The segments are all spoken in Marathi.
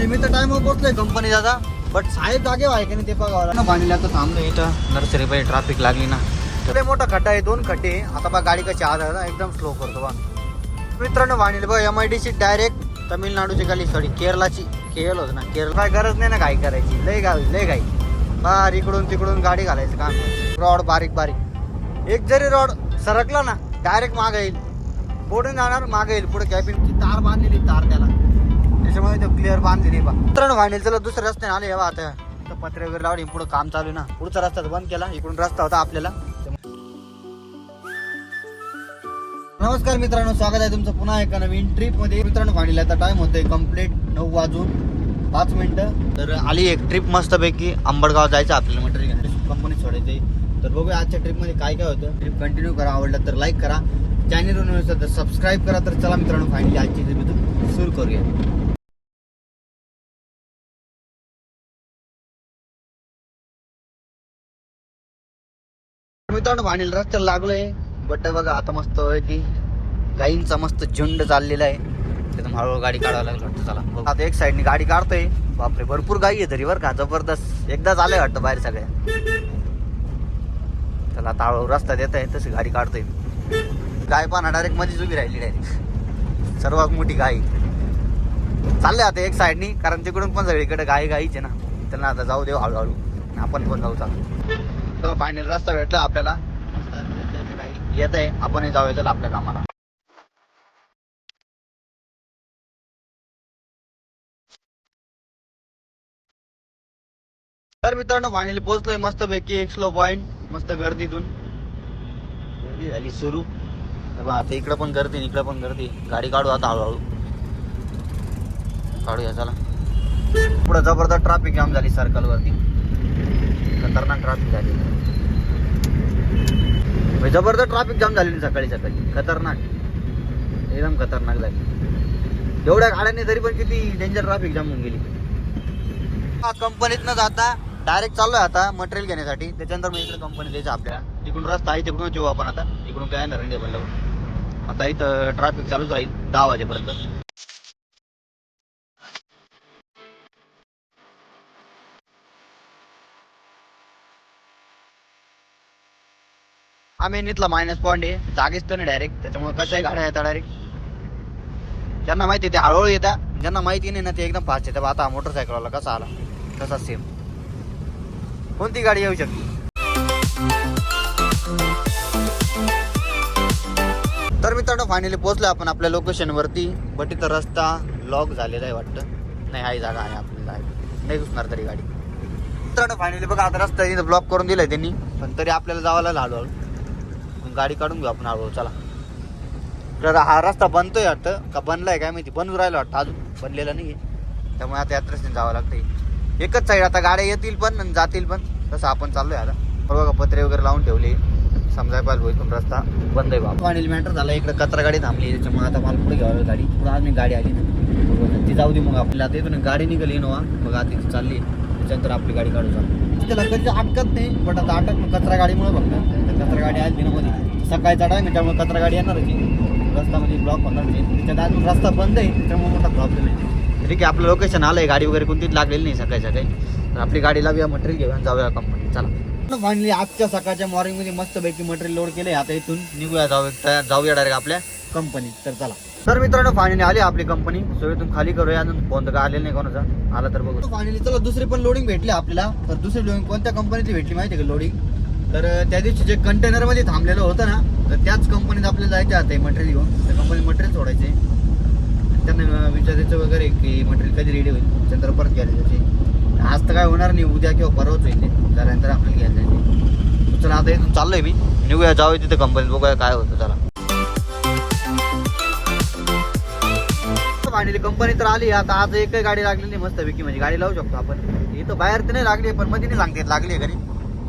लिमिट मी तर पोहोचलोय कंपनी दादा. बट साहेब जागे आहे की नाही ते बघावं ना पाणीला तर थांबलो इथं. नर्सरी पाहिजे ट्रॅफिक लागली ना. लय मोठा खड्डा आहे दोन खड्डे. आता बघ गाडी कशी आज आहे एकदम स्लो करतो बा मित्रांनो वाणील बघ M I D C direct तमिळनाडूची गाली सॉरी केरलाची केरळ होत ना केरळ. काय गरज नाही ना घाई करायची. लय गावी लय घाई. बार इकडून तिकडून गाडी घालायचं काम. रॉड बारीक बारीक. एक जरी रॉड सरकला ना डायरेक्ट माग येईल. पुढे जाणार मागे येईल. पुढे कॅबिनची तार बांधलेली तार त्याला. क्लिअर बांधलेली बा. मित्रांनो फायनल चला दुसऱ्या रस्त्याने आले बा आता. पत्रे वगैरे लावले पुढे काम चालू आहे ना. पुढचा रस्ता तर बंद केला इकडून रस्ता होता आपल्याला. नमस्कार मित्रांनो स्वागत आहे तुमचं पुन्हा एका नवीन ट्रिपमध्ये. मित्रांनो फायनल आता टाइम होतोय कंप्लीट नऊ वाजून पाच मिनिटं. तर आली एक ट्रिप मस्तपैकी. अंबडगाव जायचं आपल्याला मटेरियल कंपनी सोडायचे तर बघूया आजच्या ट्रिपमध्ये काय काय होतं. ट्रिप कंटिन्यू करा आवडलं तर लाईक करा. चॅनल तर सबस्क्राईब करा. तर चला मित्रांनो फायनली आजची ट्रिप इथून सुरू करूया. मित्रांनो भांडील रस्त्याला लागलोय. बट बघा आता मस्त की गाईंचा मस्त झुंड चाललेला आहे. त्यातून हळूहळू गाडी काढावं लागलं वाटतं चला. आता एक साईडनी गाडी काढतोय. बापरे भरपूर गाई आहे तरी बरं का. जबरदस्त. एकदाच आलंय वाटतं बाहेर सगळ्या. चला आता हळूहळू रस्ता देत आहे तशी गाडी काढतोय गाय पाना डायरेक्ट मध्येच उभी राहिली डायरेक्ट सर्वात मोठी गाई चाललंय आता एक साईडनी कारण तिकडून पण सगळीकडे गाय गाईच ना. त्यांना आता जाऊ देऊ हळूहळू. आपण पण जाऊ चालू. फायनल रस्ता भेटला आपल्याला. येत आहे. आपण जाऊया चला आपल्या कामाला. तर मित्रांनो फायनली पोहोचलोय. मस्त पैकी एक स्लो पॉइंट मस्त गर्दीतून. गर्दी झाली सुरू. आता इकडं पण गर्दी इकडं पण गर्दी. गाडी काढू आता हळूहळू. काढूया चला. पुढे जबरदस्त ट्रॅफिक जाम झाली सर्कल वरती. खतरनाक ट्रॅफिक झाले. म्हणजे जबरदस्त ट्रॅफिक जाम झालेली सकाळी सकाळी. खतरनाक. एकदम खतरनाक झाली. एवढ्या गाड्यांनी तरी पण किती डेंजर ट्रॅफिक जाम होऊन गेली. कंपनीत न जाता डायरेक्ट चाललोय आता मटेरियल घेण्यासाठी. त्याच्यानंतर मी इकडे कंपनी द्यायचं आपल्याला. तिकडून रस्ता आहे तिकडून येऊ आपण आता. इकडून काय नरंगे बनलं आता इथं ट्रॅफिक चालूच राहील दहा वाजेपर्यंत. आम्ही इथला मायनस पॉईंट आहे. जागेच तर नाही डायरेक्ट त्याच्यामुळे कशाही गाड्या येतात डायरेक्ट ज्यांना माहिती आहे ते हळूहळू येतात. ज्यांना माहिती नाही ना ते एकदम फास्ट येतात. आता मोटरसायकलवाला कसा आला? तसा सेम कोणती गाडी येऊ शकते? तर मित्रांनो फायनली पोहोचलो आपण आपल्या लोकेशनवरती बट इथं रस्ता लॉक झालेला आहे वाटतं. नाही आहे जागा आहे आपली जागा. नाही घुसणार तरी गाडी. मित्रांनो फायनली बघा आता रस्ता इथं ब्लॉक करून दिलाय त्यांनी. पण तरी आपल्याला जावं हळूहळू. गाडी काढून घेऊ आपण हळूहळू चला. तर हा रस्ता बनतोय वाटतं. का बनलाय काय माहिती. बनून राहिला वाटतं अजून. बनलेला नाही त्यामुळे आता यात्रेने जावं लागतंय. एकच साईड आता गाड्या येतील पण आणि जातील पण. तसं आपण चाललोय आता. बरोबर का पत्रे वगैरे लावून ठेवले. समजाय पाहिजे इथून रस्ता बंद आहे बाबा. आणि मॅटर झाला. इकडे कचरा गाडी थांबली. त्याच्यामुळे आता मला पुढे घ्यावं गाडी. पुढे आज मी गाडी आली ना ती जाऊ दे मग आपल्याला. आता इथून गाडी निघाली इनोवा मग आता चालली त्याच्यानंतर आपली गाडी काढू चालू तिथे लगेच अटकत नाही. पण आता अटक मग कचरा गाडीमुळे फक्त तर कचरा गाडी आली ना मध्ये सकाळचा टाइम आहे त्यामुळे कचरा गाडी येणार होती रस्ता म्हणजे ब्लॉक होणार नाही त्याच्यात अजून रस्ता बंद आहे त्यामुळे मोठा प्रॉब्लेम आहे. ठीक आहे आपलं लोकेशन आलंय. गाडी वगैरे कोणतीच लागलेली नाही सकाळी सकाळी. तर आपली गाडी लावूया मटेरियल घेऊया जाऊया कंपनी चला. फायनली आजच्या सकाळच्या मॉर्निंगमध्ये मस्त पैकी मटेरियल लोड केले आता इथून निघूया जाऊ जाऊया डायरेक्ट आपल्या कंपनीत तर चला. तर मित्रांनो फायनली आली आपली कंपनी सो इथून खाली करूया. अजून फोन तर आलेला नाही कोणाचा. आला तर बघू. फायनली चला दुसरी पण लोडिंग भेटली आपल्याला. तर दुसरी लोडिंग कोणत्या कंपनीची भेटली माहिती आहे का लोडिंग तर त्या दिवशी जे कंटेनरमध्ये थांबलेलं होतं ना तर त्याच कंपनीत आपल्याला जायचं आता मटेरियल घेऊन. त्या कंपनीत मटेरियल सोडायचे त्यांना विचारायचं वगैरे की मटेरियल कधी रेडी होईल. त्यानंतर परत घ्यायला जायचे आज तर काय होणार नाही उद्या किंवा परवाच होईल त्यानंतर आपल्याला घ्यायला जायचे चला आता इथून चाललोय मी. निघूया जाऊया तिथे कंपनीत बघूया काय होतं. चला. फायनली कंपनी तर आली. आता आज एकही गाडी लागलेली मस्त पैकी म्हणजे गाडी लावू शकतो आपण. इथं बाहेर तर नाही लागली पण मध्ये नाही सांगते लागली आहे घरी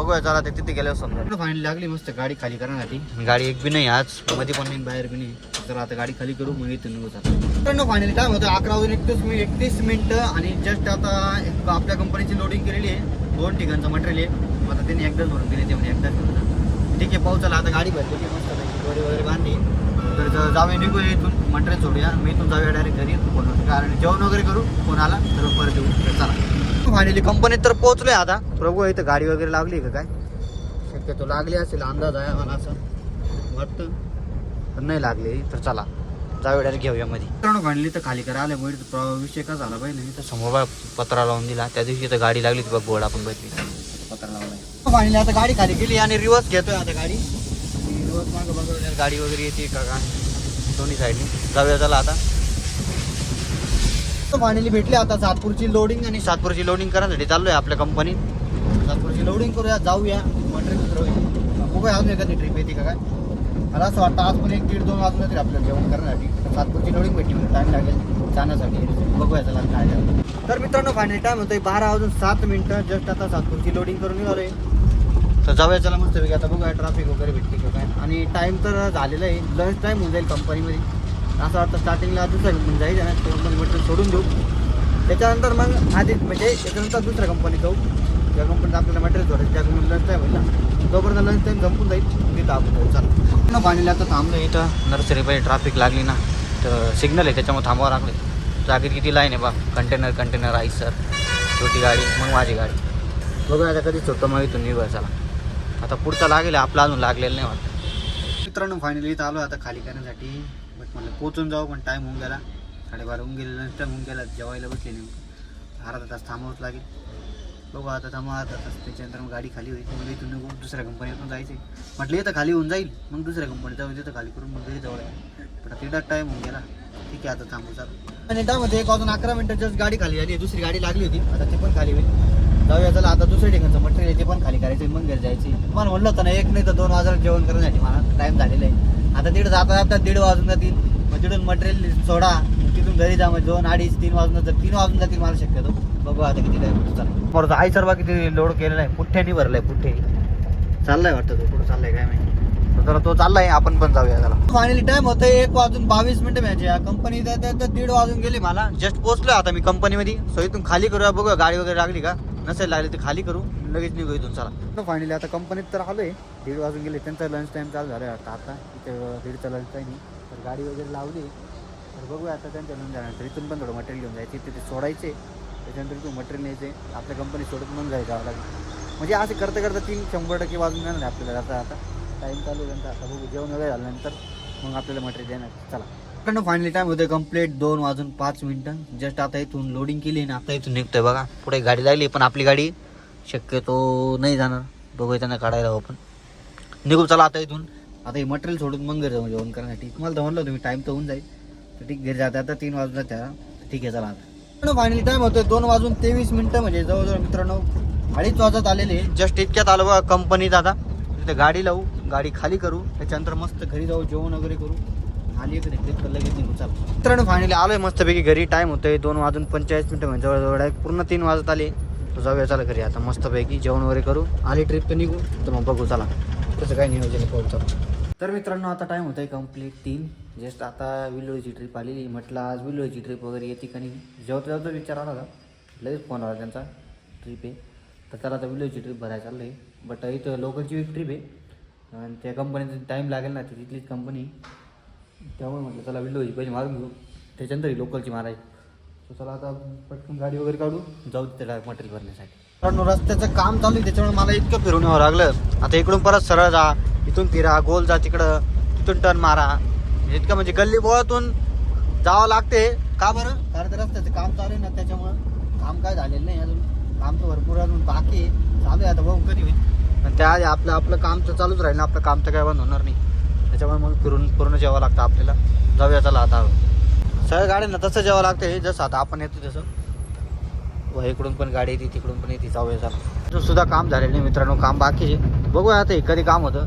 बघूया चला ते तिथे गेल्यावर समजा फायनली लागली मस्त गाडी खाली करण्यासाठी? गाडी एक बी नाही आज मध्ये पण नाही बाहेर बी नाही. तर आता गाडी खाली करू मग इथून निघू जातो. फायनली काय होतं अकरा वाजून एकतीस एकतीस मिनिटं आणि जस्ट आता आपल्या कंपनीची लोडिंग केलेली आहे. दोन ठिकाणचं मटेरियल आहे. आता त्यांनी एकदाच भरून दिली ते म्हणजे एकदाच ठीक आहे चला आता गाडी भरलेली आहे मस्त पैकी, दोरी वगैरे बांधली. तर ज- जाऊया निघूया इथून. मटेरियल सोडूया. मी इथून जाऊया डायरेक्ट घरी. कारण जेवण वगैरे करू फोन आला तर परत येऊ. चला. फायनली कंपनीत तर पोहोचलोय आता. प्रभू इथं गाडी वगैरे लागली का काय? शक्यतो लागली असेल अंदाज आहे मला असं. वाटतं. पण नाही लागली तर चला. जाऊया घेऊया मध्ये मित्रांनो फायनली तर खाली करा. आल्यामुळे विषय का झाला पाहिजे? इथं समोर बघा पत्रा लावून दिला. त्या दिवशी इथं गाडी लागली ती बघ बोर्ड आपण बघितली. पत्रा फायनली आता गाडी खाली गेली आणि रिवर्स घेतोय आता गाडी. रिवर्स मागं बघूया गाडी वगैरे येते का काय? दोन्ही साईडनी जाऊया चला आता. फायनली भेटली. आता सातपूरची लोडिंग आणि सातपूरची लोडिंग करण्यासाठी चाललोय आपल्या कंपनीत सातपूरची लोडिंग करूया जाऊया. मटेरियल उतरवूया बघूया अजून एखादी ट्रिप येते का काय. मला असं वाटतं आज पण एक दीड दोन वाजून तरी आपल्याला जेवण करण्यासाठी सातपूरची लोडिंग भेटली म्हणजे टाईम लागेल जाण्यासाठी. बघूया चला काय झालं. तर मित्रांनो फायनली टाईम होतोय बारा वाजून सात मिनिटं. जस्ट आता सातपूरची लोडिंग करून निघालोय. तर जाऊया चला मस्त पैकी. आता बघूया ट्रॅफिक वगैरे भेटते का काय. आणि टाईम तर झालेला आहे. लंच टाईम होऊन जाईल कंपनीमध्ये असं वाटतं स्टार्टिंगला दुसऱ्या कंपनी ना तो कंपनी सोडून देऊ. त्याच्यानंतर मग आधी म्हणजे त्याच्यानंतर दुसऱ्या कंपनीत जाऊ ज्या कंपनीत आपल्याला मटेरियल सोडायचं त्या कंपनीत लंच टाईम होईल ना. जोपर्यंत लंच टाईम संपून जाईल तिथं आपण जाऊ. चला. पाणीला आता थांबलो इथं. नर्सरी पाहिजे ट्रॅफिक लागली ना तर सिग्नल आहे त्याच्यामुळे थांबावं लागले जागेत किती लाईन आहे बा? कंटेनर कंटेनर आई सर छोटी गाडी मग माझी गाडी. बघूया आता कधी छोटं मग इथून निघूया चला. आता पुढचा लागेल आपला अजून लागलेलं नाही वाटतं. मित्रांनो फायनली इथं आलो आता खाली करण्यासाठी. बट म्हटलं पोचून जाऊ पण टाईम होऊन गेला. साडेबारा होऊन गेले लंच टाईम होऊन गेला जेवायला बसले नेमकं. अर्धा तास थांबावंच लागेल. बघू आता थांबा अर्धा तास. त्याच्यानंतर मग गाडी खाली होईल. मग इथून निघून दुसऱ्या कंपनीतून जायचं म्हटलं इथं खाली होऊन जाईल. मग दुसऱ्या कंपनीत जाऊन तिथं खाली करून मग घरी जवळ आहे पण तिथं टाईम होऊन गेला. ठीक आहे आता थांबू चालू. आणि त्यामध्ये एक वाजून अकरा मिनटं जस्ट गाडी खाली झाली. दुसरी गाडी लागली होती. आता ती पण खाली होईल. जाऊया चला. आता दुसऱ्या ठिकाणचं मटेरियल ते पण खाली करायचं मग घरी जायचं मला म्हणलं होतं ना एक नाही तर दोन वाजता जेवण करण्यासाठी. मला टाईम झालेला आहे. आता तिकडे जाता जाता दीड वाजून जातील. मग तिथून मटेरियल सोडा. तिथून घरी जा मग दोन अडीच तीन वाजून जातील. तीन वाजून जातील मला शक्यतो. बघू आता किती चला. बरं आई सर बा किती लोड केलेला आहे. पुठ्ठ्यानी भरलाय पुठ्ठे चाललाय वाटतं तो कुठं चाललाय काय माहिती. जरा तो चाललाय. आपण पण जाऊया त्याला. फायनली टाइम होतं एक वाजून बावीस मिनिटं मॅच या कंपनी दीड वाजून गेले मला. जस्ट पोहोचलोय आता मी कंपनीमध्ये सो इथून खाली करूया. बघूया गाडी वगैरे लागली का? नसेल लागले तर खाली करू लगेच निघू इथून चला. फायनली आता कंपनीत तर आलोय. दीड वाजून गेले त्यांचा लंच टाईम चालू झाला आता. आता इथे दीडचा लंच टाईम तर गाडी वगैरे लावली. तर बघूया आता त्यांच्या लंच झाल्यानंतर. इथून पण थोडं मटेरियल घेऊन जायचे. तिथे सोडायचे. त्याच्यानंतर इथून मटेरियल न्यायचे. आपल्या कंपनी सोडत म्हणून जायचं जावं लागेल म्हणजे असे करता करता तीन शंभर टक्के वाजून जाणार आहे आपल्याला. आता आता टाईम चालू त्यांचा. आता बघू जेवण वगैरे झाल्यानंतर मग आपल्याला मटेरियल देणार. चला. कारण फायनली टाइम होते कंप्लीट दोन वाजून पाच मिनिटं. जस्ट आता इथून लोडिंग केली आणि आता इथून निघतोय बघा. पुढे गाडी लागली पण आपली गाडी शक्यतो नाही जाणार. बघूया त्यांना काढायला हवं पण. निघू चला आता इथून. आता हे मटेरियल सोडून मग घरी जाऊ म्हणजे जेवण करण्यासाठी. तुम्हाला तर म्हणलं तुम्ही टाईम तर होऊन जाईल. तर ठीक घरी जाता आता तीन वाजून त्या. ठीक आहे चला आता. फायनली टाईम होतोय दोन वाजून तेवीस मिनटं म्हणजे जवळजवळ मित्रांनो अडीच वाजत आलेले जस्ट इतक्यात आलो बघा कंपनीत आता. तिथे गाडी लावू गाडी खाली करू त्याच्यानंतर मस्त घरी जाऊ जेवण वगैरे करू. आली इकडे ट्रिप लगेच निघू चाल मित्रांनो फायनली आलोय मस्तपैकी घरी. टाइम होतोय दोन वाजून पंचेचाळीस मिनिटं म्हणजे जवळजवळ आहे. पूर्ण तीन वाजत आले. तर जाऊया चला घरी. आता मस्तपैकी जेवण वगैरे करू. आली ट्रिप तर निघू. तर मग बघू चला. तसं काय नियोजन पोहोचतो तर मित्रांनो आता टाइम होत आहे कंप्लीट तीन. जस्ट आता विलोळीची ट्रिप आलेली. म्हटलं आज विलोळीची ट्रिप वगैरे येते का नाही? जेवता जेवता विचार आला होता. लगेच फोन आला त्यांचा. ट्रिप आहे. तर त्याला आता विलोळीची ट्रिप भरायला चाललं आहे बट इथं लोकलची एक ट्रिप आहे. आणि त्या कंपनीचा टाईम लागेल ना ती तिथलीच कंपनी त्यामुळे म्हटलं चला विलोळीची पहिले मारून घेऊ. त्याच्यानंतर ही लोकलची मारायची. तर चला आता पटकन गाडी वगैरे काढू. जाऊ त्याला मटेरियल भरण्यासाठी. कारण रस्त्याचं काम चालू आहे त्याच्यामुळे मला इतकं फिरून यावं लागलं. आता इकडून परत सरळ जा इथून फिरा गोल जा तिकडं तिथून टर्न मारा. इतकं म्हणजे गल्ली बोळातून जावं लागते. का बरं? कारण रस्त्याचं काम चालू आहे ना त्याच्यामुळं काम काय झालेलं नाही अजून. काम तर भरपूर अजून बाकी आहे. चालू आहे आता बघू कधी होईल. पण त्याआधी आपलं आपलं काम तर चालूच राहील ना आपलं काम तर काय बंद होणार नाही. त्याच्यामुळे मग फिरून पूर्ण जेवावं लागतं आपल्याला. जाऊया चला आता. सगळ्या गाड्यांना तसं जेवावं लागते जसं आता आपण येतो तसं. व इकडून पण गाडी येते तिकडून पण येते जाऊया चला. अजून सुद्धा काम झालेलं नाही मित्रांनो काम बाकी आहे. बघूया आता हे कधी काम होतं.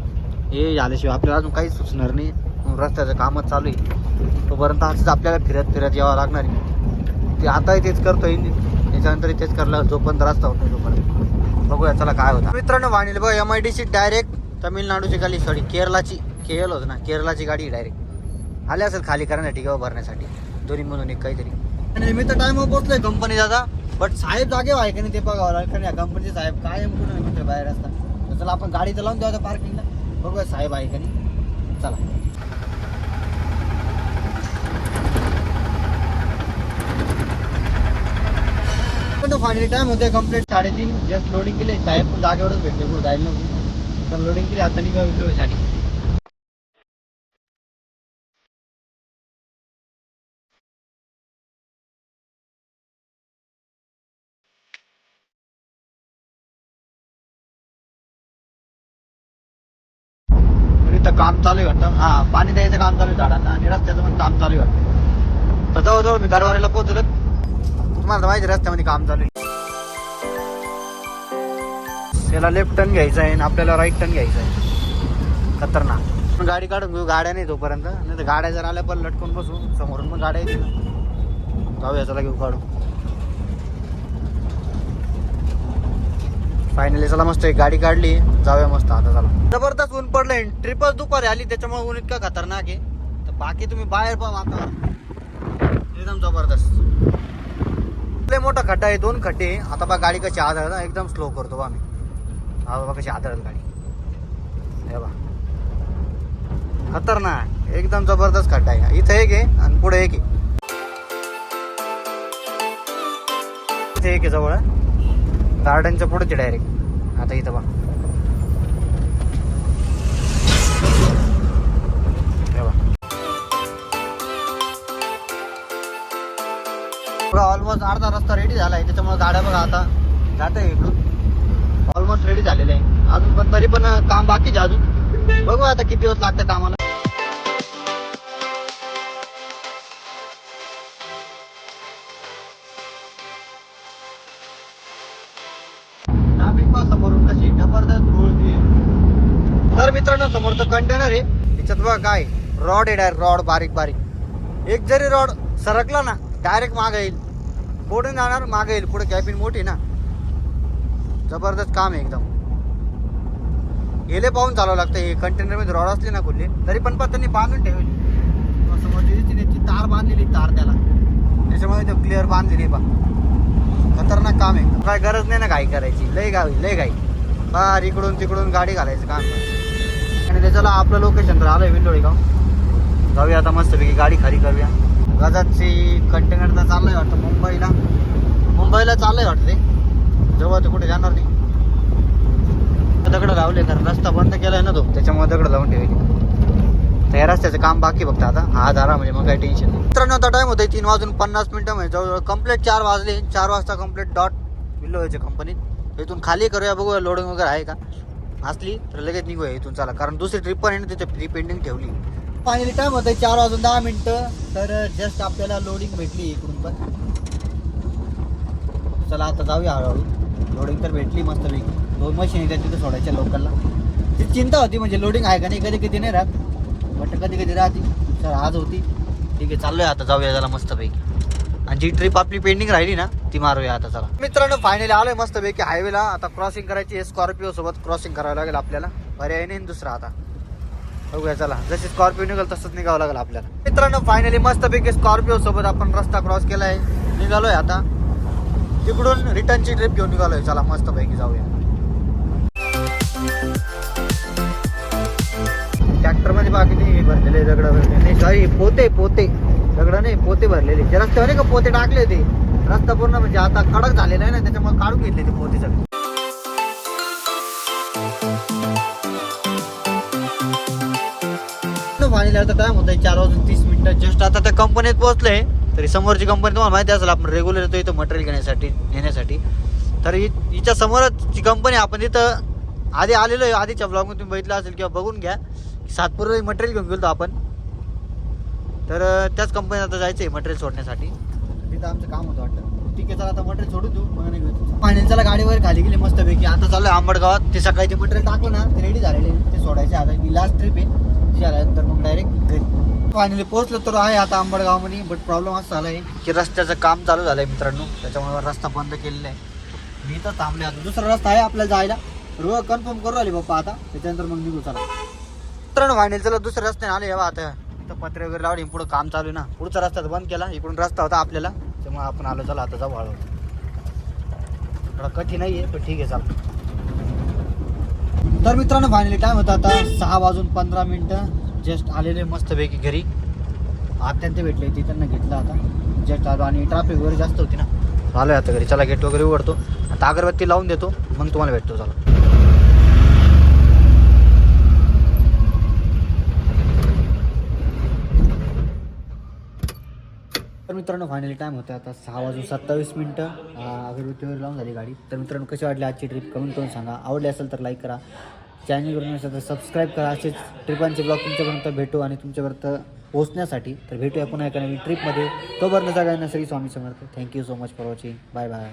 हे झाल्याशिवाय आपल्याला अजून काहीच सुचणार नाही. रस्त्याचं कामच चालू आहे. तोपर्यंत असंच आपल्याला फिरत फिरत यावं लागणार आहे. ते आताही तेच करतोय. त्याच्यानंतर तेच करलं जोपर्यंत रस्ता होतो तोपर्यंत. बघूया चला काय होतं. मित्रांनो वाणील बघा M I D C direct तामिळनाडूची खाली सॉरी केरलाची. केरल होतं ना केरलाची गाडी डायरेक्ट आले असेल खाली करण्यासाठी किंवा भरण्यासाठी. दोन्ही म्हणून एक काहीतरी. मी तर टाइम पोहोचलोय कंपनी दादा. बट साहेब जागे आहे का नाही ते बघावं लागेल. कारण कंपनीचे साहेब काय कुठं मित्र बाहेर असतात. तर चला आपण गाडी तर लावून द्या पार्किंगला बघूया साहेब आहे का नाही. चला. फायनली टाइम होते कंप्लीट साडेतीन. जस्ट लोडिंग केले साहेब जागेवरच भेटले कुठं जायला नव्हती तर लोडिंग केली आता निघा इथं काम चालू आहे वाटतं. हा पाणी द्यायचं काम चालू आहे झाडांना आणि रस्त्याचं पण काम चालू आहे वाटतं. तर जवळजवळ मी गरवारीला पोहोचलो. तुम्हाला तर माहिती आहे, रस्त्यामध्ये काम चालू आहे. त्याला लेफ्ट टर्न घ्यायचा आहे आणि आपल्याला राईट टर्न घ्यायचा आहे. खतरनाक. पण गाडी काढून घेऊ गाड्या नाही तोपर्यंत. नाही तर गाड्या जर आल्या पण लटकून बसू. समोरून पण गाड्या येतील. जाऊया चला घेऊ काढू. फायनली चला मस्त एक गाडी काढली. जाऊया मस्त आता चला. जबरदस्त ऊन पडलंय. ट्रिपच दुपारी आली त्याच्यामुळे ऊन इतका खतरनाक आहे. तर बाकी तुम्ही बाहेर पण आता एकदम जबरदस्त. लय मोठा खड्डा आहे दोन खड्डे. आता बा गाडी कशी आदळ एकदम स्लो करतो बा मी हा बाबा कशी आधार गाडी. हे बा खतरनाक. एकदम जबरदस्त खड्डा आहे. इथं एक आहे आणि पुढे एक आहे. इथे एक आहे जवळ गार्डनच्या पुढेच डायरेक्ट आता इथं बा बघा. ऑलमोस्ट अर्धा रस्ता रेडी झाला आहे त्याच्यामुळे गाड्या बघा आता जात आहे इकडून. ऑलमोस्ट रेडी झालेले आहे. अजून पण तरी पण काम बाकीच अजून. बघू आता किती दिवस लागतं कामाला. समोरून कशी जबरदस्त धूळ तर मित्रांनो समोरचं कंटेनर आहे. त्याच्यात बघा काय रॉड आहे डायरेक्ट रॉड बारीक बारीक. एक जरी रॉड सरकला ना डायरेक्ट माग येईल. पुढे जाणार माग येईल. पुढे कॅबिन मोठी ना. जबरदस्त काम आहे एकदम. गेले पाहून चालावं लागतं. हे कंटेनरमध्ये रॉड असले ना खुल्ले तरी पण पण त्यांनी बांधून ठेवली समोर दिसते त्याची तार बांधलेली तार त्याला. त्याच्यामुळे ते क्लिअर बांधलेली बा. खतरनाक काम आहे. काय गरज नाही ना घाई करायची. लय गावी लय घाई. बार इकडून तिकडून गाडी घालायचं काम नाही. आणि त्याच्याला आपलं लोकेशन तर आलंय विंडोळी गाव. जाऊया आता मस्तपैकी गाडी खाली करूया. गजाची कंटेनर तर चाललंय वाटतं मुंबईला. मुंबईला चाललंय वाटते जेव्हा ते कुठे जाणार नाही. दगड लावले कारण रस्ता बंद केलाय ना तो. त्याच्यामुळे दगड लावून ठेवली तर या रस्त्याचं काम बाकी बघता आता. हा झाला म्हणजे मग काही टेन्शन नाही. मित्रांनो आता टाइम होते तीन वाजून पन्नास मिनटं म्हणजे जवळजवळ कंप्लीट चार वाजले. चार वाजता कंप्लीट डॉट विल्लो व्हायचे कंपनीत इथून खाली करूया बघूया लोडिंग वगैरे आहे का? असली तर लगेच निघूया इथून चला. कारण दुसरी ट्रिप पण आहे ना तिथे प्री पेंडिंग ठेवली. फायनली टाइम होतं चार वाजून दहा मिनटं. तर जस्ट आपल्याला लोडिंग भेटली इकडून पण. चला आता जाऊया हळूहळू. लोडिंग तर भेटली मस्त पैकी दोन मशीन येतात तिथे सोडायच्या लोकलला. ती चिंता होती म्हणजे लोडिंग आहे का नाही कधी कधी नाही राहत. बट कधी कधी राहते. तर आज होती. ठीक आहे चाललोय आता जाऊया जरा मस्तपैकी. आणि जी ट्रिप आपली पेंडिंग राहिली ना ती मारूया आता चला. मित्रांनो फायनली आलोय मस्तपैकी हायवेला आता क्रॉसिंग करायची आहे स्कॉर्पिओ सोबत क्रॉसिंग करावं लागेल आपल्याला. पर्याय नाही दुसरा आता. बघूया चला. जशी स्कॉर्पिओ निघाल तसंच निघावं लागेल आपल्याला. मित्रांनो फायनली मस्तपैकी स्कॉर्पिओ सोबत आपण रस्ता क्रॉस केलाय. निघालोय आता. तिकडून रिटर्नची ट्रिप घेऊन निघालोय. चला मस्तपैकी जाऊया. ट्रॅक्टर बाकीचे भरलेले दगड भरलेले. नाही सॉरी पोते पोते. दगड नाही पोते भरलेले. जे रस्त्यावर नाही का पोते टाकले ते रस्ता पूर्ण म्हणजे आता कडक झालेला आहे ना त्याच्यामुळे काढून घेतले ते पोते सगळे. पाणी आता टाइम होता चार वाजून तीस मिनिटं जस्ट आता त्या कंपनीत पोहोचले. तरी समोरची कंपनी तुम्हाला माहिती असेल आपण रेग्युलर येतो इथं मटेरियल घेण्यासाठी नेण्यासाठी. तर हि- हिच्या समोरच ची कंपनी आपण तिथं आधी आलेलो आहे आधीच्या ब्लॉगमध्ये तुम्ही बघितलं असेल किंवा बघून घ्या. सातपूर मटेरियल घेऊन गेलो आपण. तर त्याच कंपनीत आता जायचं आहे मटेरियल सोडण्यासाठी. तिथं आमचं काम होतं वाटतं. ठीक आहे चला आता मटेरियल सोडून देऊ. मग नाही घेऊ चला गाडीवर खाली गेली मस्तपैकी. आता चालू आहे आंबडगावात. ते सकाळी ते मटेरियल टाकलं ना ते रेडी झालेले. ते सोडायचे. आता मी लास्ट ट्रिप आहे. ती झाल्यानंतर मग डायरेक्ट घरी. फायनली पोहोचलो तर आहे आता आंबडगावमध्ये बट प्रॉब्लेम असा झाला आहे की रस्त्याचं काम चालू झालं आहे मित्रांनो. त्याच्यामुळे रस्ता बंद केलेला आहे. मी तर थांबले आता दुसरा रस्ता आहे आपल्याला जायला. रोज कन्फर्म करू आली बाप्पा आता. त्याच्यानंतर मग निघू चला. मित्रांनो फायनल चला दुसऱ्या रस्त्याने आले बा आता. तर पत्रे वगैरे लावली पुढं काम चालू आहे ना. पुढचा रस्ता तर बंद केला इकडून रस्ता होता आपल्याला. त्यामुळे आपण आलो चला आता जाऊ हळू थोडा कठीण नाही आहे पण ठीक आहे चाल. तर मित्रांनो फायनली टाइम होता आता सहा वाजून पंधरा मिनटं. जस्ट आलेले मस्तपैकी घरी. अत्यंत भेटले ते त्यांना घेतलं आता. जस्ट आलो आणि ट्रॅफिक वगैरे जास्त होती ना. आलो आता घरी. चला गेट वगैरे उघडतो. आता अगरबत्ती लावून देतो. मग तुम्हाला भेटतो चला. तर मित्रांनो फायनली टाईम होता आता सहा वाजून सत्तावीस मिनटं. अगरबत्तीवर लावून झाली गाडी. तर मित्रांनो कशी वाटली आजची ट्रिप कमेंट करून सांगा. आवडली असेल तर लाईक करा. चॅनलवरून नसेल तर सबस्क्राईब करा. असेच ट्रिपांचे ब्लॉग तुमच्यापर्यंत भेटू आणि तुमच्यापर्यंत पोहोचण्यासाठी. तर भेटूया पुन्हा एका नवीन ट्रिपमध्ये तोपर्यंत सगळ्यांना Shri Swami Samarth. Thank you so much for watching bye bye